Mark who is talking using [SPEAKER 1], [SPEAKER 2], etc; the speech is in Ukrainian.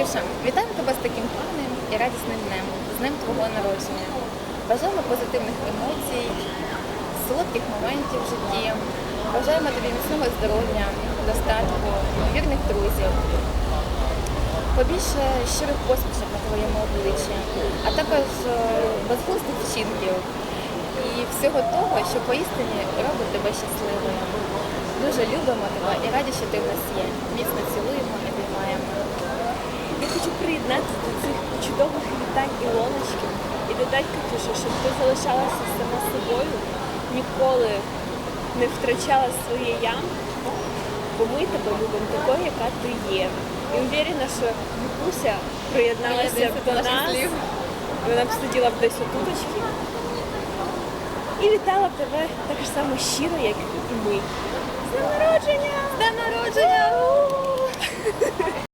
[SPEAKER 1] Катюша, вітаємо тебе з таким гарним і радісним днем, з днем твого народження. Бажаємо позитивних емоцій, солодких моментів в житті. Бажаємо тобі міцного здоров'я, достатку, вірних друзів, побільше щирих посмішок на твоєму обличчі, а також е, безглуздих вчинків і всього того, що поістині робить тебе щасливою. Дуже любимо тебе і раді, що ти в нас є. Міцно цілуємо і обіймаємо.
[SPEAKER 2] Я хочу до цих чудових вітань Ілоночки і додати Катюша, щоб ти залишалася сама собою, ніколи не втрачала своє я, бо ми тебе любимо такою, яка ти є. І уверена, що Вікуся приєдналася
[SPEAKER 1] до
[SPEAKER 2] нас, вона б сиділа б десь у отуточки і вітала б тебе так само щиро, як і ми.
[SPEAKER 1] З днем народження!